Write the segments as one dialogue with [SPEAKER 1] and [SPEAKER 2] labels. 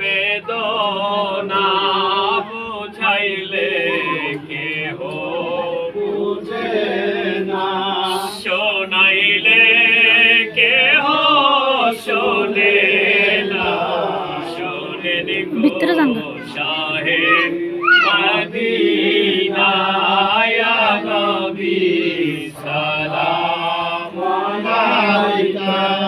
[SPEAKER 1] বেদনা বুঝাইলে কেহ বুঝে না। শোনাইলে কেহ শোনে না। শোনেন শাহে মদিনায় নবী সালাম আলাইকা।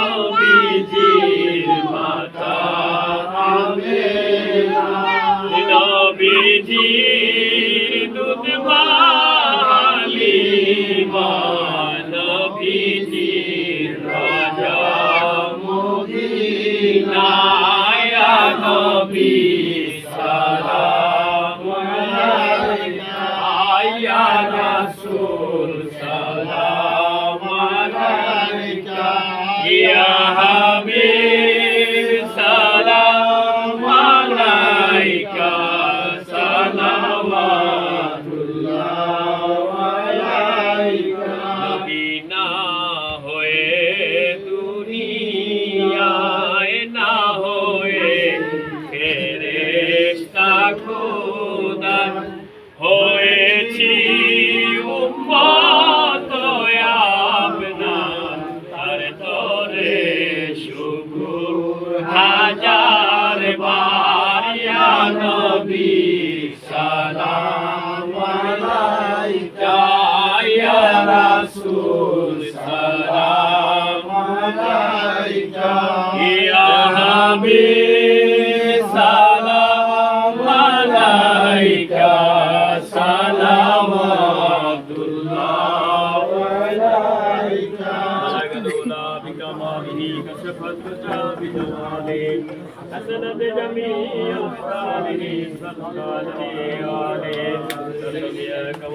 [SPEAKER 1] শুকুর হাজার বার ইয়া নবী সালাম আলাইকা ইয়া রাসূল সালাম আলাইকা। ইয়া হাবিব लोलाभिकमाभिः कश्यपद्मजाभिजमाले हसनदजमीयस्ताभिः सत्काले आले